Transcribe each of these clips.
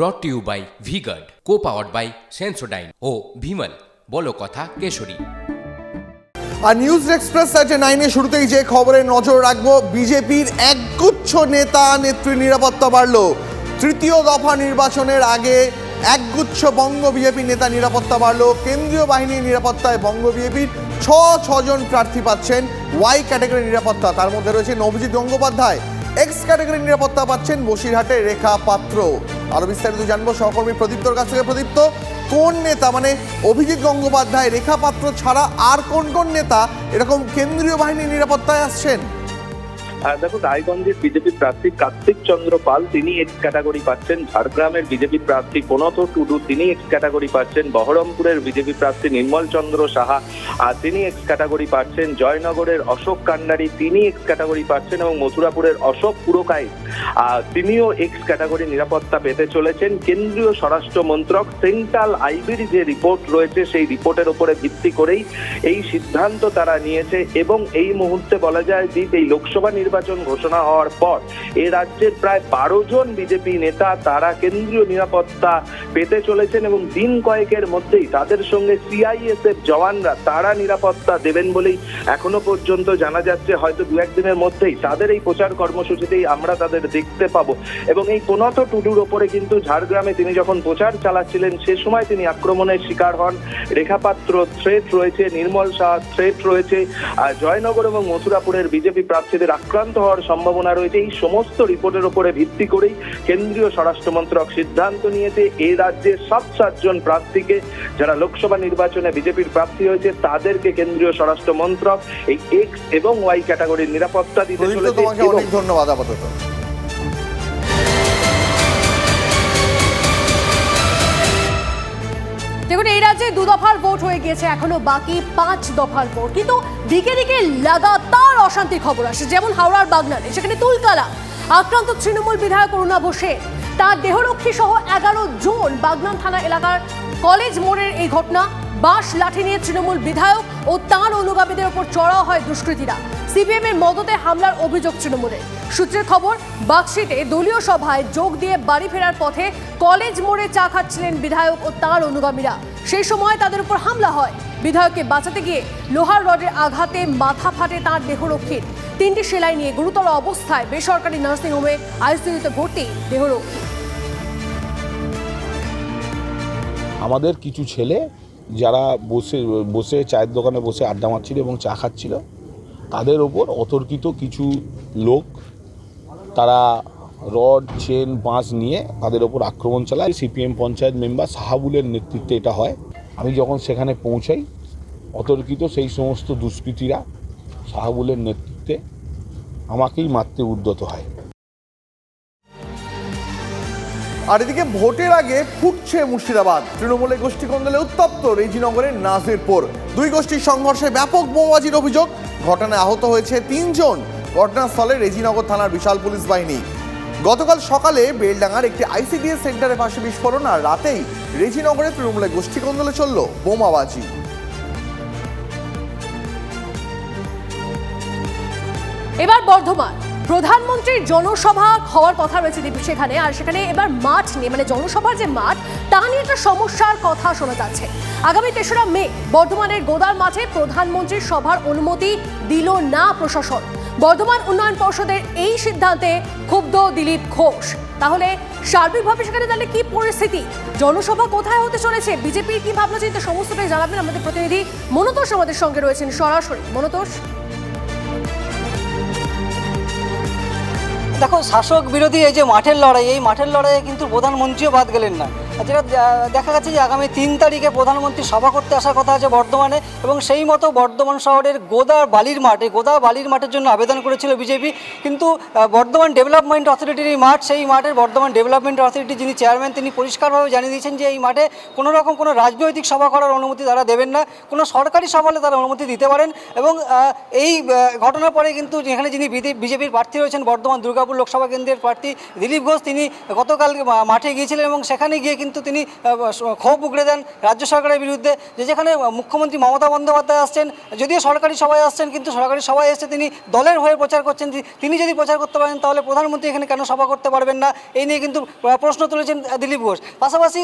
Brought to you by V Guard co powered by Sensodyne ও ভিমল বলো কথা কেশরী। আর news express আজ নাইনে শুরুতেই যে খবরে নজর রাখব, বিজেপির একগুচ্ছ নেতা নেত্রী নিরাপত্তা বাড়ল। তৃতীয় দফা নির্বাচনের আগে একগুচ্ছ বঙ্গ বিজেপি নেতা নিরাপত্তা বাড়ল। কেন্দ্রীয় বাহিনীর নিরাপত্তায় বঙ্গ বিজেপির ছ ছজন প্রার্থী পাচ্ছেন ওয়াই ক্যাটাগরি নিরাপত্তা। তার মধ্যে রয়েছেন অভিজিৎ গঙ্গোপাধ্যায়। এক্স ক্যাটাগরি নিরাপত্তা পাচ্ছেন বসিরহাটের রেখা পাত্র। আরও বিস্তারিত জানব। সহকর্মী প্রদীপ্তর কাছ থেকে। প্রদীপ্ত, কোন নেতা মানে অভিজিৎ গঙ্গোপাধ্যায় রেখাপাত্র ছাড়া আর কোন কোন নেতা এরকম কেন্দ্রীয় বাহিনীর নিরাপত্তায় আসছেন? দেখো, রায়গঞ্জের বিজেপি প্রার্থী কার্তিক চন্দ্র পাল, তিনি এক্স ক্যাটাগরি পাচ্ছেন। ঝাড়গ্রামের বিজেপি প্রার্থী প্রণত টুডু, তিনি এক্স ক্যাটাগরি পাচ্ছেন। বহরমপুরের বিজেপি প্রার্থী নির্মল চন্দ্র সাহা, আর তিনি এক্স ক্যাটাগরি পাচ্ছেন। জয়নগরের অশোক কান্ডারি, তিনি এক্স ক্যাটাগরি পাচ্ছেন এবং মথুরাপুরের অশোক পুরকাই তিনিও এক্স ক্যাটাগরি নিরাপত্তা পেতে চলেছেন। কেন্দ্রীয় স্বরাষ্ট্র মন্ত্রক সেন্ট্রাল আইবির যে রিপোর্ট রয়েছে, সেই রিপোর্টের উপরে ভিত্তি করেই এই সিদ্ধান্ত তারা নিয়েছে এবং এই মুহূর্তে বলা যায় যে এই লোকসভা নির্বাচন ঘোষণা হওয়ার পর এ রাজ্যের প্রায় বারো জন বিজেপি নেতা তারা কেন্দ্রীয় নিরাপত্তা পেতে চলেছেন এবং দিন কয়েকের মধ্যেই তাদের সঙ্গে সিআইএসএফ জওয়ানরা তারা নিরাপত্তা দেবেন বলেই এখনও পর্যন্ত জানা যাচ্ছে। হয়তো দু একদিনের মধ্যেই তাদের এই প্রচার কর্মসূচিতেই আমরা তাদের দেখতে পাবো। এবং এই প্রণত টুডুর ওপরে কিন্তু ঝাড়গ্রামে তিনি যখন প্রচার চালাচ্ছিলেন, সে সময় তিনি আক্রমণের শিকার হন। রেখাপাত্র থ্রেট রয়েছে, নির্মল শাহ থ্রেট রয়েছে জয়নগর এবং মথুরাপুরের বিজেপি প্রার্থীদের আক্রান্ত হওয়ার সম্ভাবনা রয়েছে। এই সমস্ত রিপোর্টের উপরে ভিত্তি করেই কেন্দ্রীয় স্বরাষ্ট্রমন্ত্রক সিদ্ধান্ত নিয়েছে এই রাজ্যের সব সাতজন প্রার্থীকে যারা লোকসভা নির্বাচনে বিজেপির প্রার্থী হয়েছে তাদেরকে কেন্দ্রীয় স্বরাষ্ট্র মন্ত্রক এই এক্স এবং ওয়াই ক্যাটাগরির নিরাপত্তা দিতে চলেছে ধন্যবাদ আপাতত। দেখুন, এই রাজ্যে দু দফার ভোট হয়ে গিয়েছে, এখনও বাকি পাঁচ দফার ভোট। কিন্তু দিকে দিকে লাগাতার অশান্তির খবর আসে যেমন হাওড়ার বাগনানে, সেখানে তুলকালা, আক্রান্ত তৃণমূল বিধায়ক অরুণা বসে তার দেহরক্ষী সহ এগারো জন বাগনান থানা এলাকার কলেজ মোড়ের এই ঘটনা। বাঁশ লাঠি নিয়ে তৃণমূল বিধায়ক ও তাঁর অনুগামীদের ওপর চড়াও হয় দুষ্কৃতীরা। সিপিএম এর মদতে হামলার অভিযোগ তৃণমূলের সূত্রের খবর বাক্সিতে দলীয় সভায় যোগ দিয়ে বাড়ি ফেরার পথে কলেজ মোড়ে চা খাচ্ছিলেন বিধায়ক ও তাঁর অনুগামীরা। সেই সময় তাদের উপর হামলা হয়। বিধায়ককে বাঁচাতে গিয়ে লোহার রডের আঘাতে মাথা ফাটে তাঁর দেহরক্ষীর। তিনটি সেলাই নিয়ে গুরুতর অবস্থায় বেসরকারি নার্সিংহোমে আইসিইউতে ভর্তি দেহরক্ষী। আমাদের কিছু ছেলে যারা বসে বসে চায়ের দোকানে বসে আড্ডা মারছিল এবং চা খাচ্ছিল, তাদের ওপর অতর্কিত কিছু লোক, তারা রড, চেন, বাঁশ নিয়ে তাদের ওপর আক্রমণ চালায়। সিপিএম পঞ্চায়েত মেম্বার সাহাবুলের নেতৃত্বে এটা হয়। আমি যখন সেখানে পৌঁছাই, অতর্কিত সেই সমস্ত দুষ্কৃতীরা সাহাবুলের নেতৃত্বে আমাকেই মারতে উদ্যত হয়। আর এদিকে ভোটের আগে ফুটছে মুর্শিদাবাদ। তৃণমূলের গোষ্ঠী কন্দলে উত্তপ্ত রেজিনগরের নাজিরপুর। দুই গোষ্ঠীর সংঘর্ষে ব্যাপক বোমাবাজির অভিযোগ। ঘটনায় আহত হয়েছে তিনজন। ঘটনাস্থলে রেজিনগর থানার বিশাল পুলিশ বাহিনী। গতকাল সকালে বেলডাঙ্গার একটি আইসিডিএস সেন্টারের পাশে বিস্ফোরণ আর রাতেই রেজিনগরে তৃণমূলের গোষ্ঠী কন্দলে চলল বোমাবাজি। এবার বর্ধমান। প্রধানমন্ত্রীর জনসভা হওয়ার কথা রয়েছে সেখানে, আর সেখানে এবার মাঠ নিয়ে মানে জনসভার যে মাঠ, তা নিয়ে একটা সমস্যার কথা শোনা যাচ্ছে। আগামী তেসরা মে, বর্ধমানের গোদার মাঠে প্রধানমন্ত্রীর সভার অনুমতি দিল না প্রশাসন। বর্ধমান উন্নয়ন পর্ষদের এই সিদ্ধান্তে ক্ষুব্ধ দিলীপ ঘোষ। তাহলে সার্বিকভাবে সেখানে তাহলে কি পরিস্থিতি? জনসভা কোথায় হতে চলেছে? বিজেপির কি ভাবনা চিন্তা? সমস্তটাই জানাবেন আমাদের প্রতিনিধি মনতোষ আমাদের সঙ্গে রয়েছেন সরাসরি। মনতোষ? দেখো, শাসক বিরোধী এই যে মাঠের লড়াই, এই মাঠের লড়াইয়ে কিন্তু প্রধানমন্ত্রীও বাদ গেলেন না। যেটা দেখা গেছে যে আগামী তিন তারিখে প্রধানমন্ত্রী সভা করতে আসার কথা আছে বর্ধমানে এবং সেই মতো বর্ধমান শহরের গোদা বালির মাঠে গোদা বালির মাঠের জন্য আবেদন করেছিল বিজেপি। কিন্তু বর্ধমান ডেভেলপমেন্ট অথরিটির এই মাঠ, সেই মাঠের বর্ধমান ডেভেলপমেন্ট অথরিটি যিনি চেয়ারম্যান, তিনি পরিষ্কারভাবে জানিয়ে দিয়েছেন যে এই মাঠে কোনো রকম কোনো রাজনৈতিক সভা করার অনুমতি তারা দেবেন না। কোনো সরকারি সভা হলে তারা অনুমতি দিতে পারেন এবং এই ঘটনার পরে কিন্তু যেখানে যিনি বিজেপির প্রার্থী রয়েছেন, বর্ধমান দুর্গাপুর লোকসভা কেন্দ্রের প্রার্থী দিলীপ ঘোষ, তিনি গতকাল মাঠে গিয়েছিলেন এবং সেখানে গিয়ে কিন্তু কিন্তু তিনি ক্ষোভ উগড়ে দেন রাজ্য সরকারের বিরুদ্ধে, যে যেখানে মুখ্যমন্ত্রী মমতা বন্দ্যোপাধ্যায় আসছেন, যদিও সরকারি সভায় আসছেন, কিন্তু সরকারি সভায় এসে তিনি দলের হয়ে প্রচার করছেন তিনি যদি প্রচার করতে পারেন, তাহলে প্রধানমন্ত্রী এখানে কেন সভা করতে পারবেন না? এই নিয়ে কিন্তু প্রশ্ন তুলেছেন দিলীপ ঘোষ। পাশাপাশি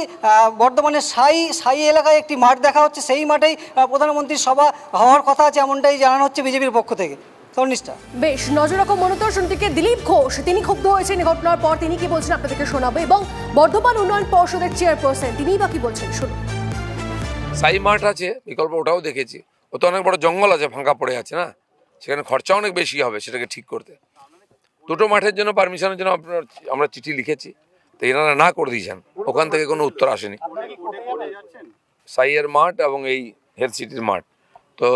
বর্ধমানের সাই সাই এলাকায় একটি মাঠ দেখা হচ্ছে, সেই মাঠেই প্রধানমন্ত্রীর সভা হওয়ার কথা আছে, এমনটাই জানানো হচ্ছে বিজেপির পক্ষ থেকে। তর্নিষ্ঠা বেশ নজর রাখো মনোতর শুনতিকে দিলীপ ঘোষ তিনি ক্ষুব্ধ হয়েছেন ঘটনার পর তিনি কি বলছেন আপনাদেরকে শোনাবো এবং বর্ধমান উন্নয়ন পর্ষদের চেয়ারপারসন তিনিই বা কি বলছেন? শুনুন। সাই মাঠ আছে বিকল্প ওটাও দেখেছি। ও তো অনেক বড় জঙ্গল আছে ফাঁকা পড়ে আছে না? সেখানে খরচা অনেক বেশি হবে সেটাকে ঠিক করতে। দুটো মাঠের জন্য পারমিশনের জন্য আপনার আমরা চিঠি লিখেছি তো এনারা না করে দিয়েছেন। ওখান থেকে কোনো উত্তর আসেনি। সাইয়ের মাঠ এবং এই হেলথ সিটির মাঠ। তো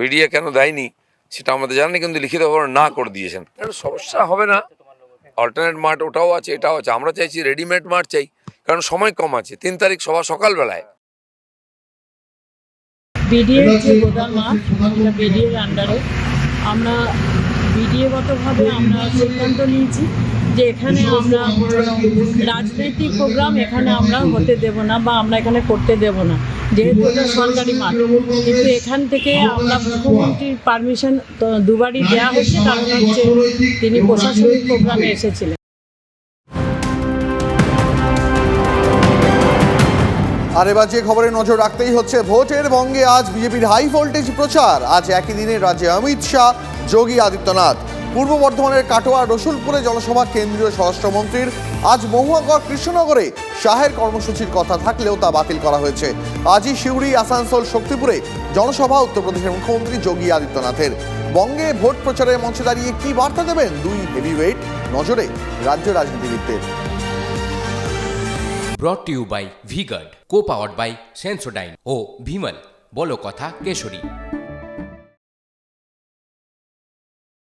বিডিএ কেন দেয়নি? সেটা আমাদের জানেনি কিন্তু লিখিতভাবে না করে দিয়েছেন। এটা সমস্যা হবে না। অল্টারনেট মাঠ ওটাও আছে এটাও আছে। আমরা চাইছি রেডিমেড মাঠ চাই কারণ সময় কম আছে। তিন তারিখ সভা সকালবেলায়। বিডিএর যে গোদাম মাঠ এটা বিডিএর আন্ডারে আমরা বিডিএগতভাবে আমরা সিদ্ধান্ত নিয়েছি যে এখানে আমরা রাজনৈতিক প্রোগ্রাম এখানে আমরা হতে দেব না বা আমরা এখানে করতে দেব না। যেহেতু এটা সরকারি মাঠ। কিন্তু এখান থেকে আমরা মুখ্যমন্ত্রীর পারমিশন দুবারই দেওয়া হচ্ছে কারণ হচ্ছে তিনি প্রশাসনিক প্রোগ্রামে এসেছিলেন। আর এবার যে খবরে নজর রাখতেই হচ্ছে, ভোটের বঙ্গে আজ বিজেপির হাই ভোল্টেজ প্রচার। আজ একই দিনে রাজ্যে অমিত শাহ, যোগী আদিত্যনাথ। পূর্ব বর্ধমানের কাটোয়া রসুলপুরে জনসভা, কেন্দ্রীয় স্বরাষ্ট্রমন্ত্রীর আজ মহুয়াগড় কৃষ্ণনগরে শাহের কর্মসূচির কথা থাকলেও তা বাতিল করা হয়েছে। আজই সিউড়ি আসানসোল, শক্তিপুরে জনসভা, উত্তরপ্রদেশের মুখ্যমন্ত্রী যোগী আদিত্যনাথের। বঙ্গে ভোট প্রচারের মঞ্চে দাঁড়িয়ে কি বার্তা দেবেন দুই হেভিওয়েট নজরে রাজ্য রাজনীতিবিদদের। Brought you by V Guard co powered by Sensodyne ও ভিমল বলো কথা কেশরী।